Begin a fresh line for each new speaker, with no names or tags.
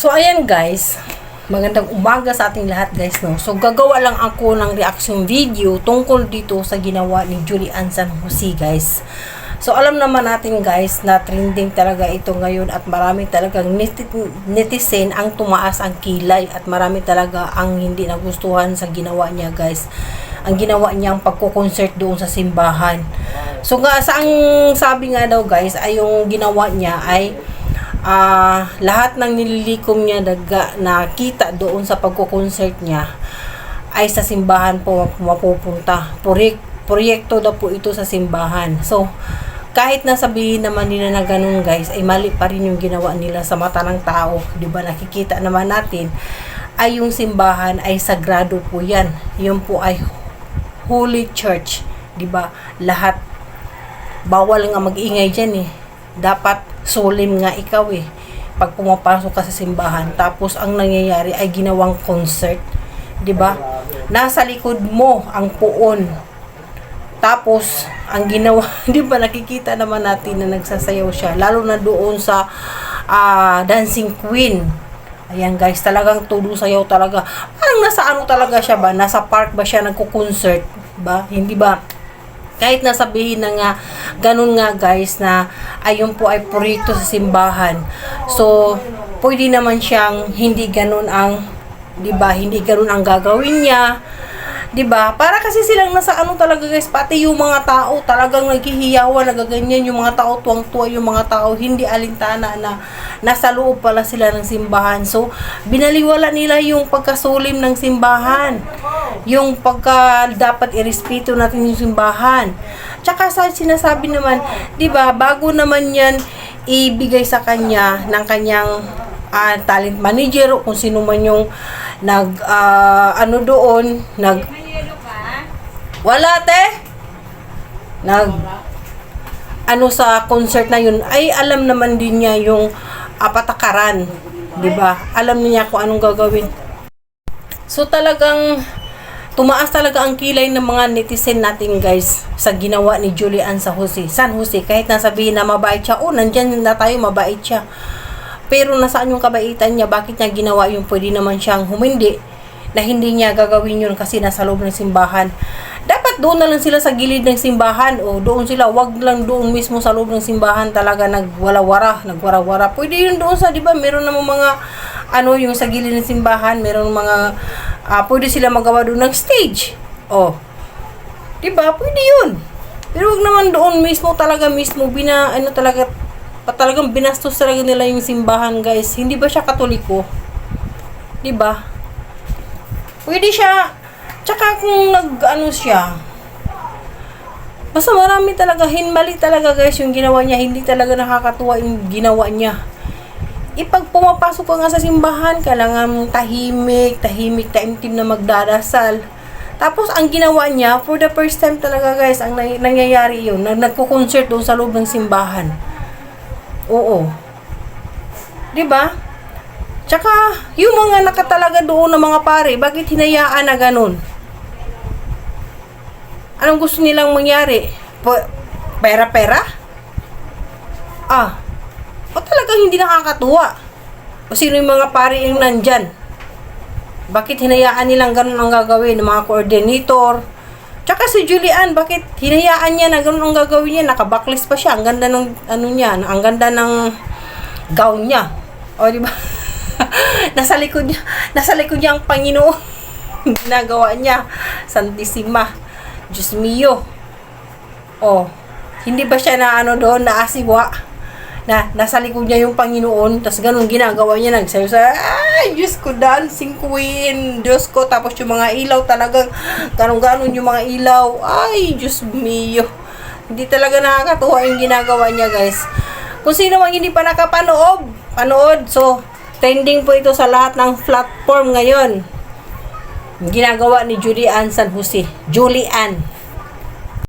So, ayan guys. Magandang umaga sa ating lahat guys, no? So, gagawa lang ako ng reaction video tungkol dito sa ginawa ni Julian San Jose, guys. So, alam naman natin guys na trending talaga ito ngayon at marami talagang neti- netizen ang tumaas ang kilay at marami talaga ang hindi nagustuhan sa ginawa niya guys. Ang ginawa niyang pagko-concert doon sa simbahan. So, nga, sa ang sabi nga daw guys ay yung ginawa niya ay ah lahat ng nililikom niya daga nakita doon sa pagko-concert niya ay sa simbahan po mapupunta. Proyek, proyekto daw po ito sa simbahan. So, kahit na sabihin naman nila na ganun guys, ay mali pa rin yung ginawa nila sa mata ng tao. ba Nakikita naman natin ay yung simbahan ay sagrado po yan. Yun po ay holy church. ba Lahat bawal nga mag-ingay dyan eh. Dapat solemn nga ikaw eh. Pag pumapasok ka sa simbahan, tapos ang nangyayari ay ginawang concert. 'di ba? Nasa likod mo ang puon. Tapos, ang ginawa, 'di ba nakikita naman natin na nagsasayaw siya, lalo na doon sa ah, Dancing Queen. Ayan guys, talagang tulo sayaw talaga. Parang nasa ano talaga siya ba? Nasa park ba siya nagko-concert ba? Hindi ba? Kahit na sabihin na nga, ganun nga guys, na ayun po ay purito sa simbahan. So, pwede naman siyang hindi ganun ang, di ba, hindi ganun ang gagawin niya. 'Di ba? Para kasi silang nasa ano talaga guys, pati yung mga tao talagang naghihiyawan, nagaganyan yung mga tao, tuwang-tuwa yung mga tao, hindi alintana na nasa loob pala sila ng simbahan. So, binaliwala nila yung pagkasulim ng simbahan. Yung pagka dapat irespeto natin yung simbahan. Tsaka sa sinasabi naman, 'di ba, bago naman 'yan ibigay sa kanya ng kanyang ah, talent manager o kung sino man yung nag ah, ano doon, nag wala te. Nag ano sa concert na yun ay alam naman din niya yung apatakaran, 'di ba? Alam niya kung anong gagawin. So talagang tumaas talaga ang kilay ng mga netizen natin guys sa ginawa ni Julian sa Jose. San Jose, kahit nasabihin na mabait siya, oh, nandyan na tayo, mabait siya. Pero nasaan yung kabaitan niya? Bakit niya ginawa yung pwede naman siyang humindi na hindi niya gagawin yun kasi nasa loob ng simbahan. Dapat doon na lang sila sa gilid ng simbahan o doon sila, wag lang doon mismo sa loob ng simbahan talaga nagwala-wara, nagwara-wara. Pwede yun doon sa, di ba, meron namang mga, ano, yung sa gilid ng simbahan, meron mga, ah, pwede sila magawa doon ng stage. Oh, di ba, pwede yun. Pero wag naman doon mismo talaga mismo, bina, ano talaga, talagang binastos talaga nila yung simbahan, guys. Hindi ba siya katoliko? Di ba? Pwede siya. Tsaka kung nag, ano siya, basta marami talaga, hinmali talaga guys yung ginawa niya. Hindi talaga nakakatuwa yung ginawa niya. Ipag pumapasok ka nga sa simbahan, kailangan tahimik, tahimik, taimtim na magdarasal. Tapos, ang ginawa niya, for the first time talaga guys, ang nang- nangyayari yun, na nagko-concert doon sa loob ng simbahan. Oo. ba? Tsaka, yung mga nakatalaga doon ng mga pare, bakit hinayaan na ganun? Anong gusto nilang mangyari? Pera-pera? Ah, o talagang hindi nakakatuwa? O sino yung mga pare yung nandyan? Bakit hinayaan nilang ganun ang gagawin ng mga coordinator? Tsaka si Julian, bakit hinayaan niya na ganun ang gagawin niya? Nakabacklist pa siya. Ang ganda ng, ano niya, ang ganda ng gown niya. O, di ba? nasa likod niya, nasa likod niya ang Panginoon. Ginagawa niya. Santissima. Diyos mio. Oh, hindi ba siya na ano doon, na asiwa? Na, nasa likod niya yung Panginoon, tapos ganun ginagawa niya, nagsayo sa, ay, Diyos ko, dancing queen, Diyos ko, tapos yung mga ilaw talagang, ganun-ganun yung mga ilaw, ay, Diyos mio. Hindi talaga nakakatuwa yung ginagawa niya, guys. Kung sino mang hindi pa nakapanood, panood, so, trending po ito sa lahat ng platform ngayon. Ginagawa ni Julian San Jose. Julian.